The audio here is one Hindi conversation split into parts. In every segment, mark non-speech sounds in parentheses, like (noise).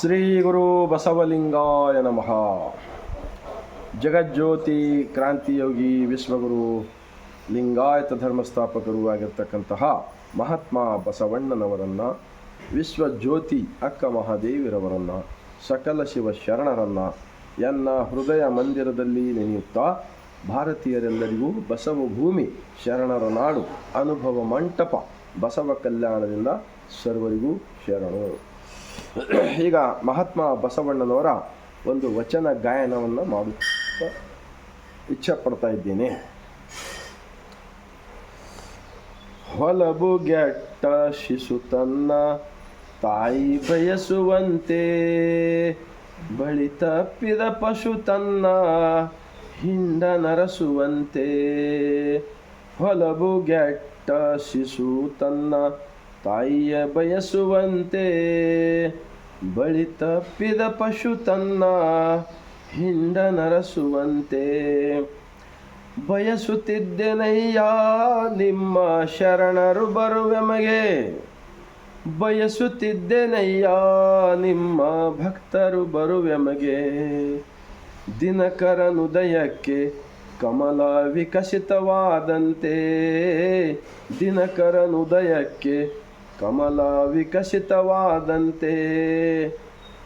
ಶ್ರೀ ಗುರು ಬಸವಲಿಂಗಾಯ ನಮಃ. ಜಗಜ್ಯೋತಿ ಕ್ರಾಂತಿಯೋಗಿ ವಿಶ್ವಗುರು ಲಿಂಗಾಯತ ಧರ್ಮಸ್ಥಾಪಕರು ಆಗಿರ್ತಕ್ಕಂತಹ ಮಹಾತ್ಮ ಬಸವಣ್ಣನವರನ್ನು, ವಿಶ್ವಜ್ಯೋತಿ ಅಕ್ಕ ಮಹಾದೇವಿರವರನ್ನು, ಸಕಲ ಶಿವ ಶರಣರನ್ನು, ಎನ್ನ ಹೃದಯ ಮಂದಿರದಲ್ಲಿ ನೆನೆಯುತ್ತಾ ಭಾರತೀಯರೆಲ್ಲರಿಗೂ ಬಸವ ಭೂಮಿ ಶರಣರ ನಾಡು ಅನುಭವ ಮಂಟಪ. ಬಸವ ಕಲ್ಯಾಣದಿಂದ ಸರ್ವರಿಗೂ ಶರಣು. ಈಗ ಮಹಾತ್ಮ ಬಸವಣ್ಣನವರ ಒಂದು ವಚನ ಗಾಯನವನ್ನು ಮಾಡುತ್ತಾ ಇಚ್ಛೆ ಪಡ್ತಾ ಇದ್ದೇನೆ ಹೊಲಬುಗೆಟ್ಟ ಶಿಶು ತನ್ನ ತಾಯಿ ಬಯಸುವಂತೆ, ಬಳಿ ತಪ್ಪಿದ ಪಶು ತನ್ನ ಹಿಂಡ ನರಸುವಂತೆ. ಹೊಲಬುಗೆಟ್ಟ ಶಿಶು ತನ್ನ ತಾಯಿಯ ಬಯಸುವಂತೆ ಬಳಿ ತಪ್ಪಿದ ಪಶು ತನ್ನ ಹಿಂಡ ನರಸುವಂತೆ ಬಯಸುತ್ತಿದ್ದೆನಯ್ಯ? ನಿಮ್ಮ ಶರಣರು ಬರುವೆಮಗೆ. ಬಯಸುತ್ತಿದ್ದೆನಯ್ಯ? ನಿಮ್ಮ ಭಕ್ತರು ಬರುವೆಮಗೆ. ದಿನಕರನುದಯಕ್ಕೆ ಕಮಲ ವಿಕಸಿತವಾದಂತೆ ದಿನಕರನುದಯಕ್ಕೆ ಕಮಲ ವಿಕಸಿತವಾದಂತೆ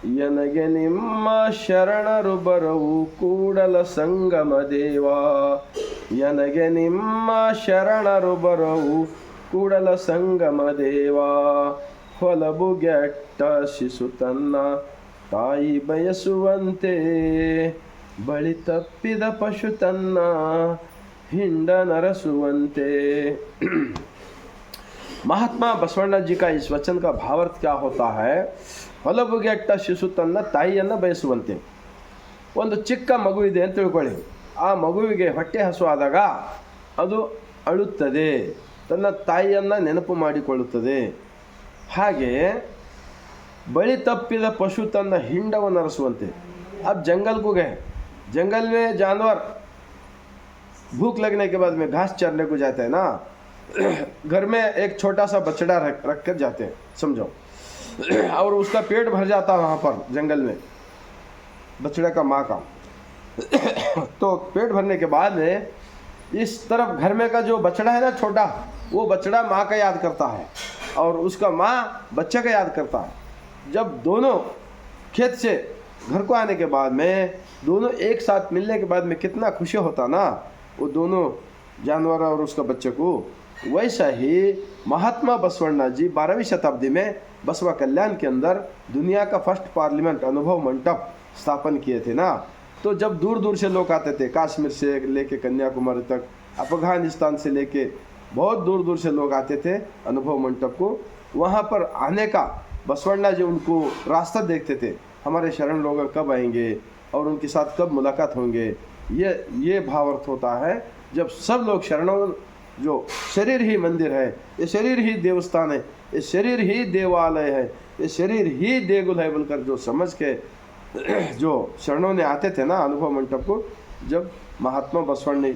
ಎನಗೆ ನಿಮ್ಮ ಶರಣರು ಬರವು ಕೂಡಲ ಸಂಗಮ ದೇವ. ಎನಗೆ ನಿಮ್ಮ ಶರಣರು ಬರವು ಕೂಡಲ ಸಂಗಮ ದೇವ. ಹೊಲಬುಗೆಟ್ಟ ಶಿಸು ತನ್ನ ತಾಯಿ ಬಯಸುವಂತೆ ಬಳಿ ತಪ್ಪಿದ ಪಶು ತನ್ನ ಹಿಂಡ ನರಸುವಂತೆ. ಮಹಾತ್ಮ ಬಸವಣ್ಣಜಿ ಕಾ ಈ ವಚನ ಕಾ ಭಾವಾರ್ಥ ಕ್ಯಾ ಹೋತಾ ಹೈ? ಹೊಲಬಗೆಟ್ಟ ಶಿಶು ತನ್ನ ತಾಯಿಯನ್ನು ಬಯಸುವಂತೆ. ಒಂದು ಚಿಕ್ಕ ಮಗು ಇದೆ ಅಂತ ತಿಳ್ಕೊಳ್ಳಿ. ಆ ಮಗುವಿಗೆ ಹೊಟ್ಟೆ ಹಸು ಆದಾಗ ಅದು ಅಳುತ್ತದೆ. ತನ್ನ ತಾಯಿಯನ್ನು ನೆನಪು ಮಾಡಿಕೊಳ್ಳುತ್ತದೆ. ಹಾಗೆ ಬಳಿ ತಪ್ಪಿದ ಪಶು ತನ್ನ ಹಿಂಡವನ್ನು ಅರಸುವಂತೆ ಆ ಜಂಗಲ್ಗುಗೆ जंगल में जानवर भूख लगने के बाद में घास चरने को जाते हैं ना, (clears throat) घर में एक छोटा सा बछड़ा रख रख कर जाते हैं, समझो। (clears throat) और उसका पेट भर जाता है वहाँ पर, जंगल में, बछड़े का माँ का। (clears throat) तो पेट भरने के बाद में इस तरफ़ घर में का जो बछड़ा है ना छोटा, वो बछड़ा माँ का याद करता है, और उसका माँ बच्चे का याद करता है। जब दोनों खेत से घर को आने के बाद में दोनों एक साथ मिलने के बाद में कितना खुशी होता ना, वो दोनों जानवर और उसका बच्चे को। वैसा ही महात्मा बसवण्णा जी बारहवीं शताब्दी में बसवा कल्याण के अंदर दुनिया का फ़र्स्ट पार्लियामेंट अनुभव मंडप स्थापन किए थे ना। तो जब दूर दूर से लोग आते थे, काश्मीर से लेके कन्याकुमारी तक, अफ़गानिस्तान से लेके बहुत दूर दूर से लोग आते थे अनुभव मंडप को, वहाँ पर आने का बसवण्णा जी उनको रास्ता देखते थे। हमारे शरण लोग कब आएँगे और उनके साथ कब मुलाकात होंगे? ये ये भावार्थ होता है जब सब लोग शरणों, जो शरीर ही मंदिर है, ये शरीर ही देवस्थान है, ये शरीर ही देवालय है, ये शरीर ही देगुल है बोलकर जो समझ के (clears throat) जो शरणों ने आते थे ना अनुभव मंडप को, जब महात्मा बसवण्णी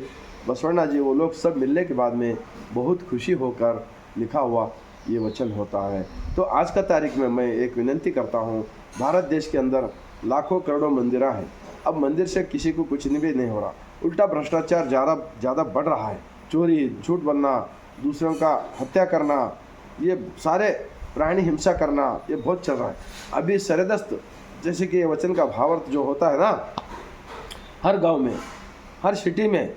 बसवर्णा जी वो लोग सब मिलने के बाद में बहुत खुशी होकर लिखा हुआ ये वचन होता है। तो आज का तारीख में मैं एक विनंती करता हूँ भारत देश के अंदर लाखों करोड़ों मंदिर हैं। अब मंदिर से किसी को कुछ भी नहीं हो रहा। उल्टा भ्रष्टाचार ज़्यादा ज़्यादा बढ़ रहा है। चोरी, झूठ बनना दूसरों का हत्या करना, ये सारे प्राणी हिंसा करना, ये बहुत चल रहा है। अभी सरदस्त जैसे कि वचन का भावार्थ जो होता है ना, हर गाँव में, हर सिटी में,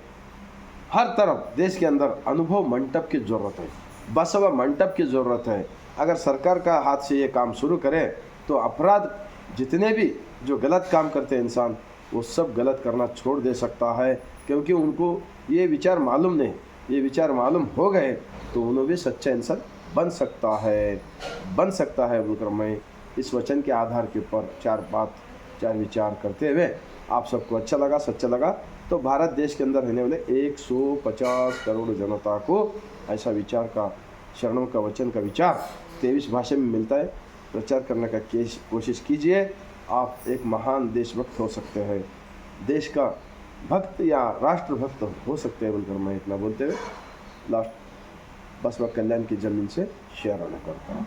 हर तरफ़ देश के अंदर अनुभव मंडप की ज़रूरत है। बसवा मंडप की ज़रूरत है। अगर सरकार का हाथ से ये काम शुरू करे तो अपराध जितने भी जो गलत काम करते हैं इंसान, वो सब गलत करना छोड़ दे सकता है। क्योंकि उनको ये विचार मालूम नहीं, ये विचार मालूम हो गए तो उन्हें भी सच्चा इंसान बन सकता है। बन सकता है बोलकर मैं इस वचन के आधार के ऊपर चार बात, चार विचार करते हुए आप सबको अच्छा लगा, सच्चा लगा तो भारत देश के अंदर रहने वाले 150 करोड़ जनता को ऐसा विचार का, शरणों का वचन का विचार तेईस भाषा में मिलता है। प्रचार करने का कोशिश कीजिए। आप एक महान देशभक्त हो सकते हैं। देश का भक्त या राष्ट्रभक्त हो सकते हैं, बोलकर मैं इतना बोलते हुए लास्ट बस बसवा कल्याण की ज़मीन से शेयर करता हूँ।